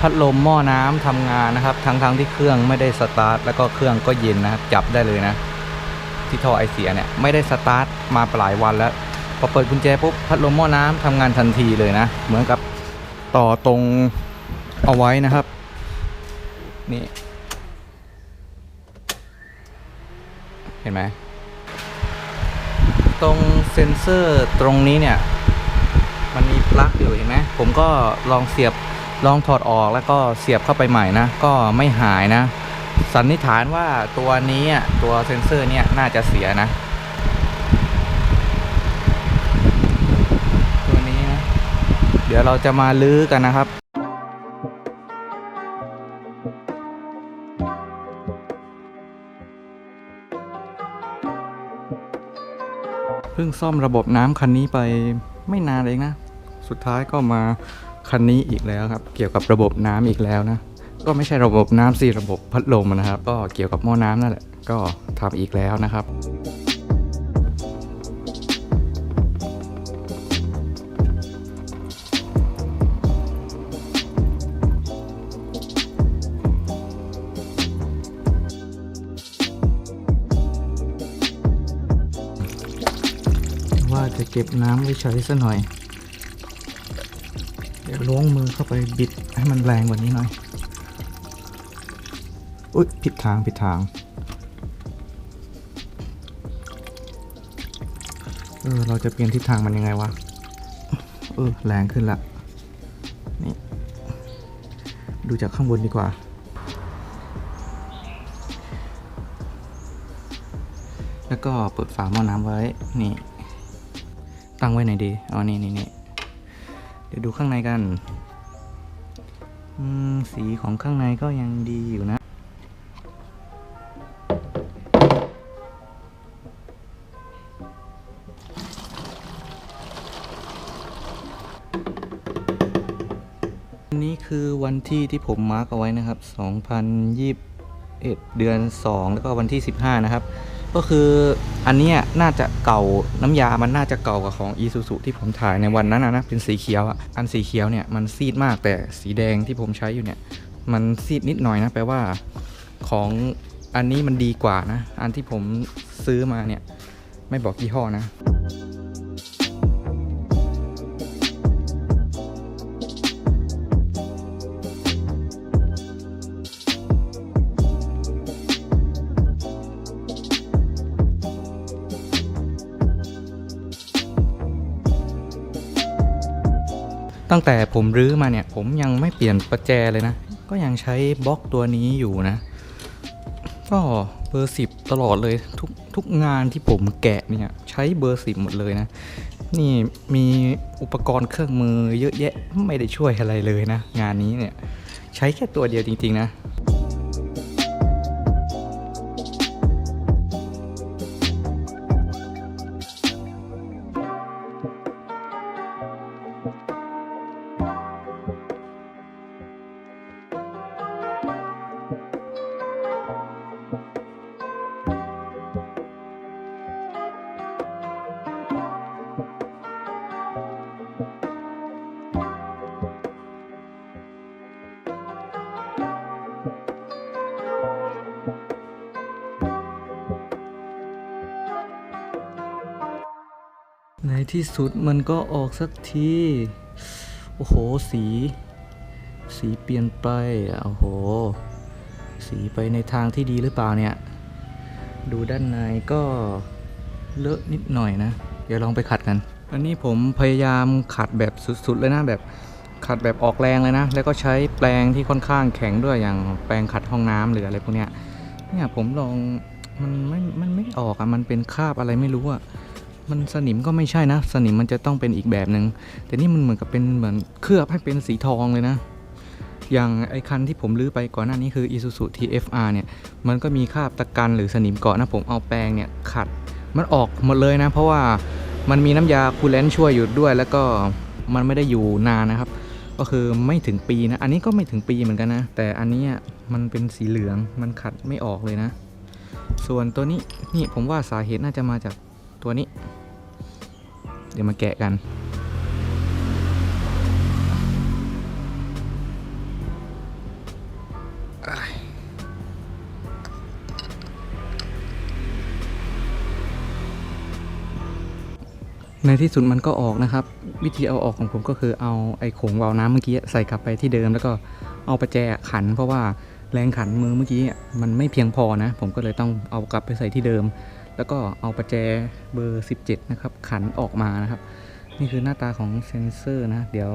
พัดลมหม้อน้ำทำงานนะครับ ทั้งๆทที่เครื่องไม่ได้สตาร์ทแล้วก็เครื่องก็เย็นนะครับจับได้เลยนะ ที่ท่อไอเสียเนี่ยไม่ได้สตาร์ทมาหลายวันแล้วพอเปิดกุญแจปุ๊บพัดลมหม้อน้ำทำงานทันทีเลยนะ เหมือนกับต่อตรงเอาไว้นะครับนี่เห็นไหมตรงเซ็นเซอร์ตรงนี้เนี่ย มันมีปลั๊กอยู่เห็นไหมผมก็ลองเสียบ ลองถอดออกแล้วก็เสียบเข้าไปใหม่นะ ก็ไม่หายนะ สันนิษฐานว่าตัวนี้ตัวเซ็นเซอร์เนี่ยน่าจะเสียนะ ตัวนี้นะ เดี๋ยวเราจะมาลื้อกันนะครับเพิ่งซ่อมระบบน้ำคันนี้ไปไม่นานเองนะ สุดท้ายก็มา คันนี้อีกแล้วครับ เกี่ยวกับระบบน้ำอีกแล้วนะ ก็ไม่ใช่ระบบน้ำสิระบบพัดลมนะครับ ก็เกี่ยวกับหม้อน้ำนั่นแหละ ก็ทำอีกแล้วนะครับว่าจะเก็บน้ำไว้ใช้ซะหน่อย ล้วงมือเข้าไปบิดให้มันแรงกว่านี้หน่อย อุ๊ย ผิดทาง ผิดทาง เออ เราจะเปลี่ยนทิศทางมันยังไงวะ เออ แรงขึ้นละ นี่ ดูจากข้างบนดีกว่า แล้วก็เปิดฝาหม้อน้ำไว้ นี่ ตั้งไว้ไหนดีเอนี่นี่นี่ เดี๋ยวดูข้างในกันสีของข้างในก็ยังดีอยู่นะอันนี้คือวันที่ที่ผมมาร์กเอาไว้นะครับ 2021 เดือน 2 แล้วก็วันที่ 15 นะครับ ก็คืออันนี้น่าจะเก่าน้ำยามันน่าจะเก่ากว่าของอีซูซูที่ผมถ่ายในวันนั้นนะเป็นสีเขียวอะอันสีเขียวเนี่ยมันซีดมากแต่สีแดงที่ผมใช้อยู่เนี่ยมันซีดนิดหน่อยนะแปลว่าของอันนี้มันดีกว่านะ อันที่ผมซื้อมาเนี่ย ไม่บอกยี่ห้อนะ ตั้งแต่ผมรื้อมาเนี่ย ผมยังไม่เปลี่ยนประแจเลยนะ ก็ยังใช้บล็อกตัวนี้อยู่นะ ก็เบอร์สิบตลอดเลยทุกทุกงานที่ผมแกะเนี่ยใช้เบอร์สิบหมดเลยนะ นี่มีอุปกรณ์เครื่องมือเยอะแยะไม่ได้ช่วยอะไรเลยนะ งานนี้เนี่ย ใช้แค่ตัวเดียวจริง ๆ นะ ที่สุดมันก็ออกสักที โอ้โห สี สีเปลี่ยนไปโอ้โห สีไปในทางที่ดีหรือเปล่าเนี่ย ดูด้านในก็เลอะนิดหน่อยนะ เดี๋ยวลองไปขัดกัน อันนี้ผมพยายามขัดแบบสุดๆเลยนะ แบบขัดแบบออกแรงเลยนะ แล้วก็ใช้แปรงที่ค่อนข้างแข็งด้วยอย่างแปรงขัดห้องน้ำหรืออะไรพวกเนี้ย เนี่ยผมลองมันไม่ มันไม่ออกอะมันเป็นคราบอะไรไม่รู้อะ มันสนิมก็ไม่ใช่นะ สนิมมันจะต้องเป็นอีกแบบหนึ่งแต่นี่มันเหมือนกับเป็นเหมือนเคลือบให้เป็นสีทองเลยนะ อย่างไอคันที่ผมลื้อไปก่อนหน้านี้คือ Isuzu TFR เนี่ย มันก็มีคราบตะกันหรือสนิมเกาะนะ ผมเอาแปรงเนี่ยขัด มันออกหมดเลยนะ เพราะว่ามันมีน้ำยาคูลเลนต์ช่วยอยู่ด้วย แล้วก็มันไม่ได้อยู่นานนะครับ ก็คือไม่ถึงปีนะ อันนี้ก็ไม่ถึงปีเหมือนกันนะ แต่อันนี้มันเป็นสีเหลือง มันขัดไม่ออกเลยนะ ส่วนตัวนี้นี่ผมว่าสาเหตุน่าจะมาจากัวนี้ เดี๋ยวมาแกะกัน ในที่สุดมันก็ออกนะครับ วิธีเอาออกของผมก็คือเอาไอ้โขงวาลวน้ำเมื่อกี้ใส่กลับไปที่เดิมแล้วก็เอาประแจขัน เพราะว่าแรงขันมือเมื่อกี้มันไม่เพียงพอนะ ผมก็เลยต้องเอากลับไปใส่ที่เดิม แล้วก็เอาประแจเบอร์ 17 นะครับ ขันออกมานะครับ นี่คือหน้าตาของเซนเซอร์นะ เดี๋ยว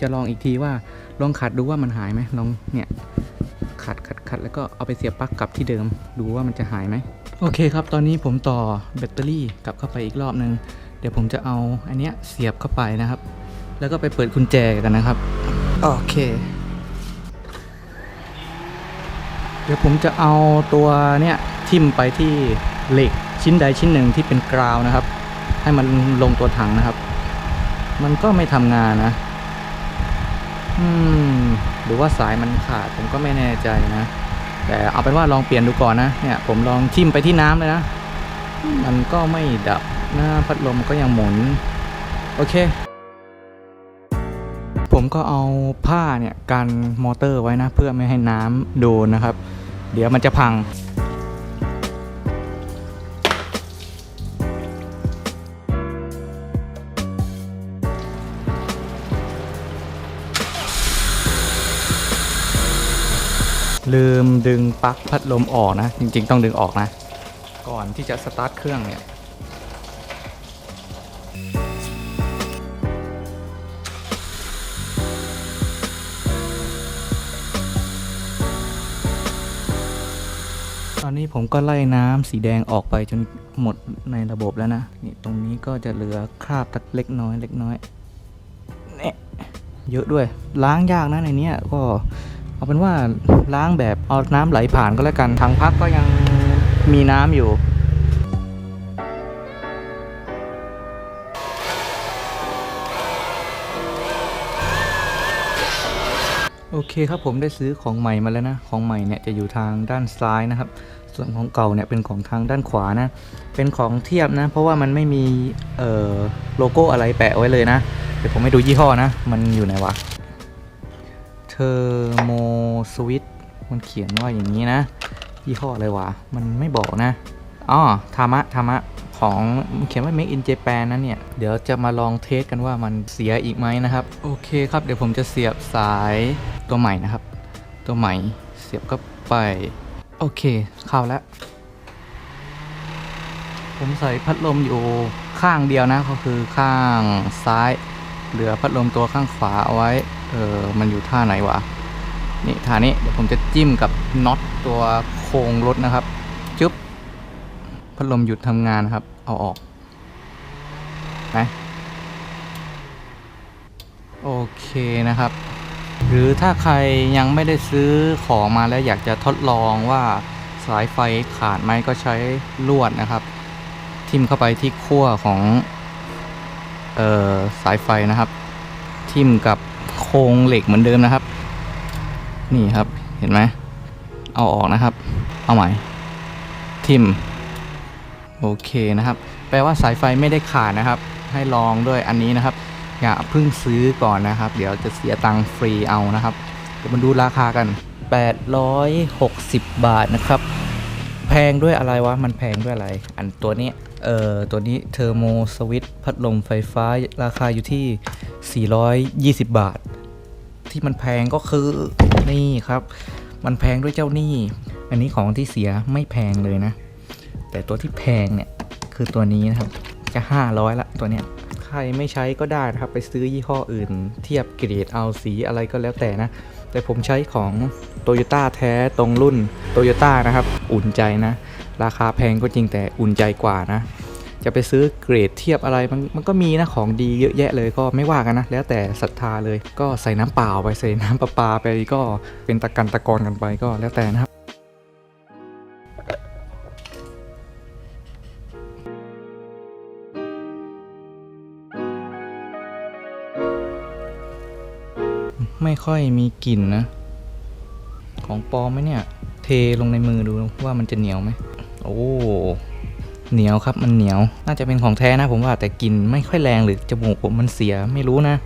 จะลองอีกทีว่าลองขัดดูว่ามันหายไหมลองเนี่ยขัดขัดขัดแล้วก็เอาไปเสียบปลั๊กกลับที่เดิม ดูว่ามันจะหายไหมโอเคครับ ตอนนี้ผมต่อแบตเตอรี่กลับเข้าไปอีกรอบนึง เดี๋ยวผมจะเอาอันเนี้ยเสียบเข้าไปนะครับ แล้วก็ไปเปิดกุญแจกันนะครับ โอเค เดี๋ยวผมจะเอาตัวเนี้ยทิ่มไปที่เหล็ก ชิ้นใดชิ้นหนึ่งที่เป็นกราวนะครับ ให้มันลงตัวถังนะครับ มันก็ไม่ทำงานนะ อืมหรือว่าสายมันขาดผมก็ไม่แน่ใจนะ แต่เอาเป็นว่าลองเปลี่ยนดูก่อนนะเนี่ย ผมลองทิ่มไปที่น้ำเลยนะ มันก็ไม่ดับหน้าพัดลมก็ยังหมุน โอเค ผมก็เอาผ้าเนี่ยกันมอเตอร์ไว้นะ เพื่อไม่ให้น้ำโดนนะครับ เดี๋ยวมันจะพัง ลืมดึงปลั๊กพัดลมออกนะ จริง ๆ ต้องดึงออกนะ ก่อนที่จะสตาร์ทเครื่องเนี่ยตอนนี้ผมก็ไล่น้ำสีแดงออกไปจนหมดในระบบแล้วนะ นี่ตรงนี้ก็จะเหลือคราบตักเล็กน้อยเล็กน้อยเนี่ยเยอะด้วยล้างยากนะในนี้ก็ เอาเป็นว่าล้างแบบเอาน้ำไหลผ่านก็แล้วกันถังพักก็ยังมีน้ำอยู่โอเคครับผมได้ซื้อของใหม่มาแล้วนะ ของใหม่เนี่ยจะอยู่ทางด้านซ้ายนะครับ ส่วนของเก่าเนี่ยเป็นของทางด้านขวานะ เป็นของเทียบนะ เพราะว่ามันไม่มีเอ่อโลโก้อะไรแปะไว้เลยนะ เดี๋ยวผมให้ดูยี่ห้อนะ มันอยู่ไหนวะ ทอร์โมสวิตมันเขียนว่าอย่างนี้นะยี่ห้ออะไรวะ มันไม่บอกนะอ๋อทามะทามะของมันเขียนว่า make in Japan นะเนี่ย เดี๋ยวจะมาลองเทสกันว่ามันเสียอีกไหมนะครับ โอเคครับ เดี๋ยวผมจะเสียบสายตัวใหม่นะครับ ตัวใหม่เสียบเข้าไป โอเค เข้าแล้ว ผมใส่พัดลมอยู่ข้างเดียวนะ ก็คือข้างซ้าย เหลือพัดลมตัวข้างขวาเอาไว้ ออมันอยู่ท่าไหนวะนี่ท่านี้เดี๋ยวผมจะจิ้มกับน็อตตัวโครงรถนะครับจุ๊บพัดลมหยุดทำงานครับ เอาออกนะโอเคนะครับ หรือถ้าใครยังไม่ได้ซื้อของมาแล้วอยากจะทดลองว่าสายไฟขาดไหมก็ใช้ลวดนะครับ ทิ่มเข้าไปที่ขั้วของเอ่อสายไฟนะครับ ทิ่มกับ โครงเหล็กเหมือนเดิมนะครับ นี่ครับเห็นไหมเอาออกนะครับ เอาใหม่ ทิมโอเคนะครับ แปลว่าสายไฟไม่ได้ขาดนะครับ ให้ลองด้วยอันนี้นะครับ อย่าเพิ่งซื้อก่อนนะครับ เดี๋ยวจะเสียตังค์ฟรีเอานะครับ เดี๋ยวมาดูราคากัน 860 บาทนะครับ แพงด้วยอะไรวะ มันแพงด้วยอะไร อันตัวนี้ เอ่อตัวนี้เทอร์โมสวิตพัดลมไฟฟ้าราคาอยู่ที่ 420 บาท ที่มันแพงก็คือนี่ครับ มันแพงด้วยเจ้านี้อันนี้ของที่เสียไม่แพงเลยนะ แต่ตัวที่แพงเนี่ยคือตัวนี้นะครับ จะ 500 ละตัวเนี้ยใครไม่ใช้ก็ได้นะครับ ไปซื้อยี่ห้ออื่น เทียบเกรดเอาสีอะไรก็แล้วแต่นะ แต่ผมใช้ของโตโยต้าแท้ตรงรุ่นโตโยต้านะครับ อุ่นใจนะ ราคาแพงก็จริงแต่อุ่นใจกว่านะ จะไปซื้อเกรดเทียบอะไรมันมันก็มีนะของดีเยอะแยะเลยก็ไม่ว่ากันนะ แล้วแต่ศรัทธาเลยก็ใส่น้ำเปล่าไปใส่น้ำประปาไปก็เป็นตะกันตะกอนกันไปก็แล้วแต่นะครับไม่ค่อยมีกลิ่นนะ ของปลอมไหมเนี่ย เทลงในมือดูว่ามันจะเหนียวไหม โอ้เหนียวครับมันเหนียว น่าจะเป็นของแท้นะผมว่าแต่กลิ่นไม่ค่อยแรงหรือจมูกผมมันเสียไม่รู้นะ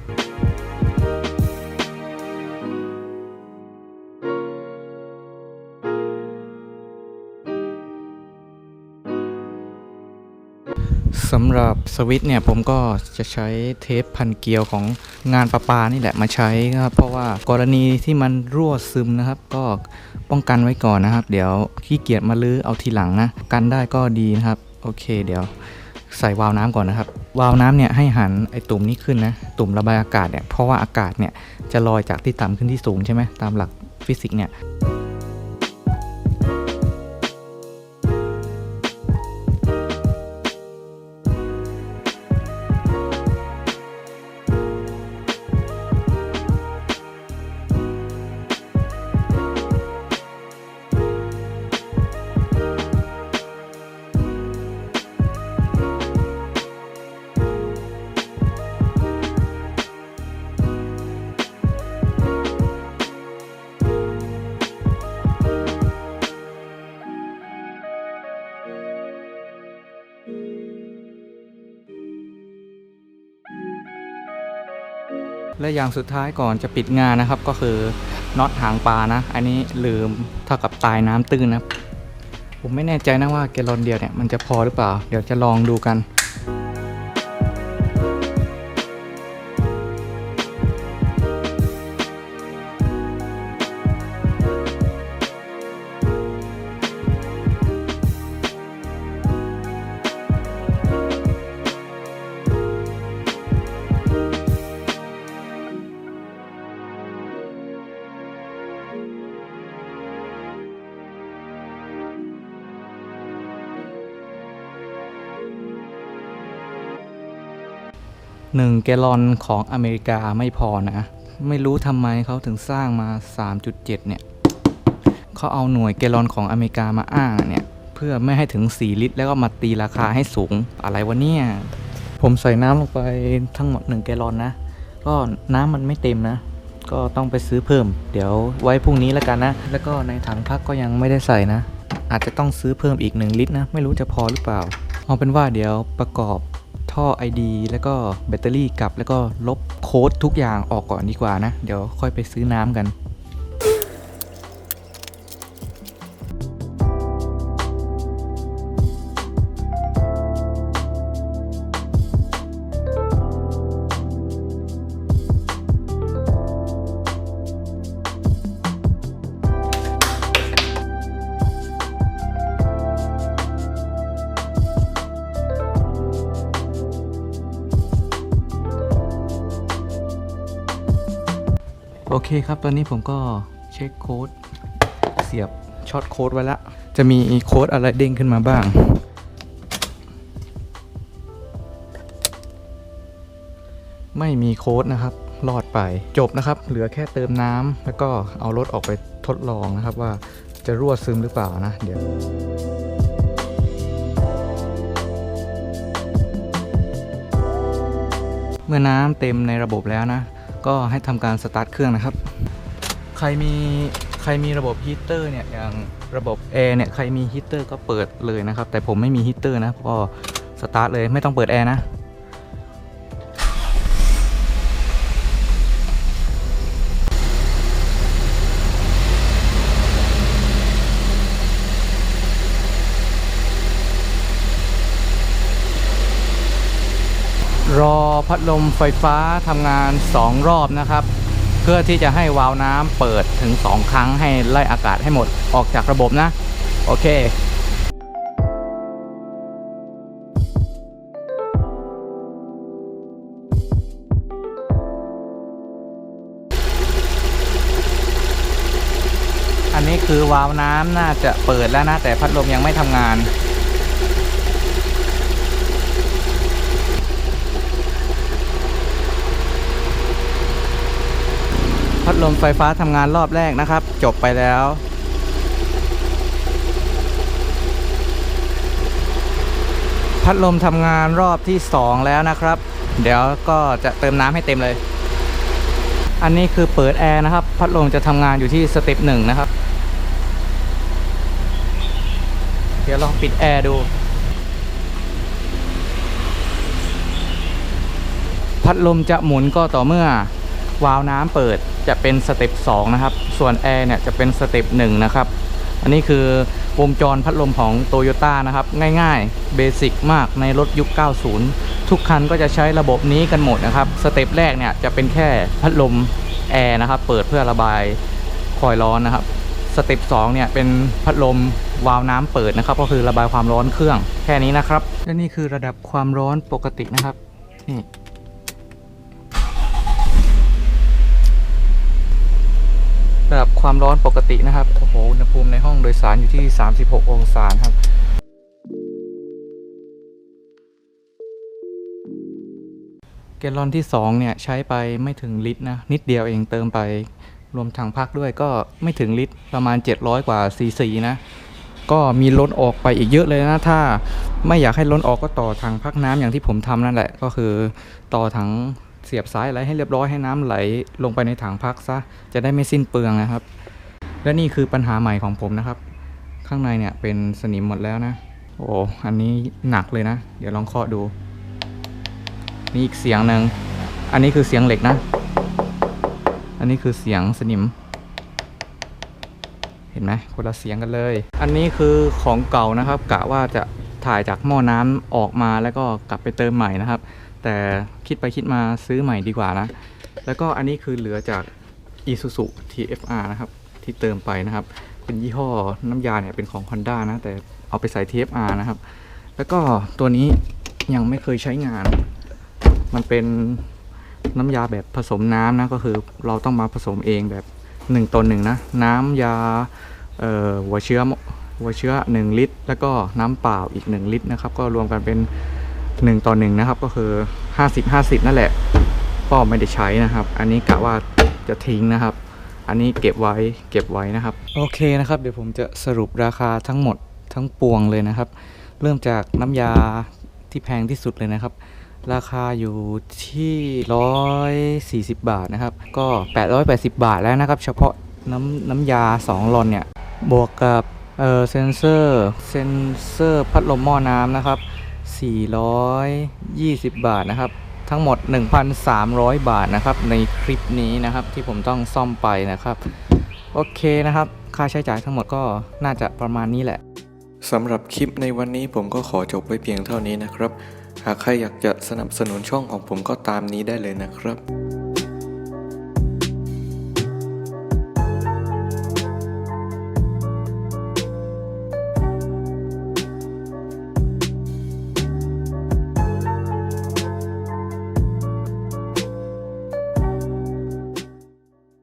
สำหรับสวิตเนี่ยผมก็จะใช้เทปพันเกลียวของงานประปานี่แหละมาใช้ครับ เพราะว่ากรณีที่มันรั่วซึมนะครับ ก็ป้องกันไว้ก่อนนะครับ เดี๋ยวขี้เกียจมาลื้อเอาทีหลังนะ กันได้ก็ดีนะครับ โอเค เดี๋ยวใส่วาล์วน้ำก่อนนะครับ วาล์วน้ำเนี่ยให้หันไอตุ่มนี้ขึ้นนะ ตุ่มระบายอากาศเนี่ยเพราะว่าอากาศเนี่ยจะลอยจากที่ต่ำขึ้นที่สูงใช่ไหมตามหลักฟิสิกส์เนี่ย และอย่างสุดท้ายก่อนจะปิดงานนะครับ ก็คือน็อตหางปลานะ อันนี้ลืมเท่ากับตายน้ำตื้นนะ ผมไม่แน่ใจนะว่าแกลลอนเดียวเนี่ยมันจะพอหรือเปล่า เดี๋ยวจะลองดูกัน หนึ่งแกลลอนของอเมริกาไม่พอนะ ไม่รู้ทำไมเขาถึงสร้างมา 3.7 เนี่ยเขาเอาหน่วยแกลลอนของอเมริกามาอ้างเนี่ย เพื่อไม่ให้ถึง 4 ลิตร แล้วก็มาตีราคาให้สูงอะไรวะเนี่ย ผมใส่น้ำลงไปทั้งหมด 1 แกลลอนนะ ก็น้ำมันไม่เต็มนะ ก็ต้องไปซื้อเพิ่ม เดี๋ยวไว้พรุ่งนี้แล้วกันนะ แล้วก็ในถังพักก็ยังไม่ได้ใส่นะ อาจจะต้องซื้อเพิ่มอีก 1 ลิตรนะ ไม่รู้จะพอหรือเปล่าเอาเป็นว่าเดี๋ยวประกอบ ท่อ ID แล้วก็แบตเตอรี่กลับ แล้วก็ลบโค้ดทุกอย่างออกก่อนดีกว่านะ เดี๋ยวค่อยไปซื้อน้ำกัน โอเคครับ ตอนนี้ผมก็เช็คโค้ด เสียบช็อตโค้ดไว้แล้วจะมีโค้ดอะไรเด้งขึ้นมาบ้าง ไม่มีโค้ดนะครับ รอดไปจบนะครับ เหลือแค่เติมน้ำแล้วก็เอารถออกไปทดลองนะครับว่าจะรั่วซึมหรือเปล่านะ เดี๋ยวเมื่อน้ำเต็มในระบบแล้วนะ ก็ให้ทำการสตาร์ทเครื่องนะครับ ใครมีใครมีระบบฮีเตอร์เนี่ยอย่างระบบแอร์เนี่ยใครมีฮีเตอร์ก็เปิดเลยนะครับ แต่ผมไม่มีฮีเตอร์นะก็สตาร์ทเลยไม่ต้องเปิดแอร์นะ รอพัดลมไฟฟ้าทำงาน 2 รอบนะครับ เพื่อที่จะให้วาล์วน้ำเปิดถึง 2 ครั้งให้ไล่อากาศให้หมดออกจากระบบนะ โอเคอันนี้คือวาล์วน้ำน่าจะเปิดแล้วนะ แต่พัดลมยังไม่ทำงาน พัดลมไฟฟ้าทำงานรอบแรกนะครับ จบไปแล้ว พัดลมทำงานรอบที่ 2 แล้วนะครับ เดี๋ยวก็จะเติมน้ำให้เต็มเลย อันนี้คือเปิดแอร์นะครับ พัดลมจะทำงานอยู่ที่สเต็ปหนึ่งนะครับ เดี๋ยวลองปิดแอร์ดูพัดลมจะหมุนก็ต่อเมื่อ วาล์วน้ำเปิดจะเป็นสเต็ป2นะครับ ส่วนแอร์เนี่ยจะเป็นสเต็ป1นะครับ อันนี้คือวงจรพัดลมของโตโยต้านะครับ ง่ายๆ เบสิกมากในรถยุค 90 ทุกคันก็จะใช้ระบบนี้กันหมดนะครับ สเต็ปแรกเนี่ยจะเป็นแค่พัดลมแอร์นะครับ เปิดเพื่อระบายคอยร้อนนะครับ สเต็ป2เนี่ยเป็นพัดลมวาล์วน้ำเปิดนะครับ ก็คือระบายความร้อนเครื่องแค่นี้นะครับและนี่คือระดับความร้อนปกตินะครับนี่ ระดับความร้อนปกตินะครับ โอ้โห อุณหภูมิในห้องโดยสารอยู่ที่ 36 องศาครับแกลลอนที่ 2 เนี่ย ใช้ไปไม่ถึงลิตรนะ นิดเดียวเองเติมไปรวมถังพักด้วยก็ไม่ถึงลิตรประมาณ 700 กว่าซีซีนะ ก็มีล้นออกไปอีกเยอะเลยนะ ถ้าไม่อยากให้ล้นออกก็ต่อถังพักน้ำอย่างที่ผมทำนั่นแหละ ก็คือต่อถัง สียบสายอะไรให้เรียบร้อยให้น้ำไหลลงไปในถังพักซะจะได้ไม่สิ้นเปลืองนะครับ และนี่คือปัญหาใหม่ของผมนะครับ ข้างในเนี่ยเป็นสนิมหมดแล้วนะ โอ้อันนี้หนักเลยนะ เดี๋ยวลองเคาะดูนี่อีกเสียงหนึ่งอันนี้คือเสียงเหล็กนะ อันนี้คือเสียงสนิม เห็นไหมคนละเสียงกันเลย อันนี้คือของเก่านะครับกะว่าจะถ่ายจากหม้อน้ำออกมาแล้วก็กลับไปเติมใหม่นะครับ แต่คิดไปคิดมาซื้อใหม่ดีกว่านะ แล้วก็อันนี้คือเหลือจาก Isuzu TFR นะครับ ที่เติมไปนะครับ เป็นยี่ห้อน้ำยาเนี่ยเป็นของ Honda นะ แต่เอาไปใส่ TFR นะครับ แล้วก็ตัวนี้ยังไม่เคยใช้งาน มันเป็นน้ำยาแบบผสมน้ำนะ ก็คือเราต้องมาผสมเองแบบ1ต่อหนึ่งนะ น้ำยาหัวเชื้อหัวเชื้อ 1 ลิตร แล้วก็น้ำเปล่าอีก 1 ลิตรนะครับ ก็รวมกันเป็น 1 ต่อ 1 นะครับ ก็คือ 50 50 นั่นแหละ ก็ไม่ได้ใช้นะครับ อันนี้กะว่าจะทิ้งนะครับ อันนี้เก็บไว้เก็บไว้นะครับ โอเคนะครับ เดี๋ยวผมจะสรุปราคาทั้งหมดทั้งปวงเลยนะครับ เริ่มจากน้ำยาที่แพงที่สุดเลยนะครับ ราคาอยู่ที่ 140 บาทนะครับ ก็ 880 บาทแล้วนะครับ เฉพาะน้ำน้ำยา 2 ลอนเนี่ย บวกกับเออเซนเซอร์เซนเซอร์พัดลมหม้อน้ำนะครับ 420 บาทนะครับ ทั้งหมด 1,300 บาทนะครับ ในคลิปนี้นะครับที่ผมต้องซ่อมไปนะครับ โอเคนะครับ ค่าใช้จ่ายทั้งหมดก็น่าจะประมาณนี้แหละสำหรับคลิปในวันนี้ผมก็ขอจบไว้เพียงเท่านี้นะครับ หากใครอยากจะสนับสนุนช่องของผมก็ตามนี้ได้เลยนะครับ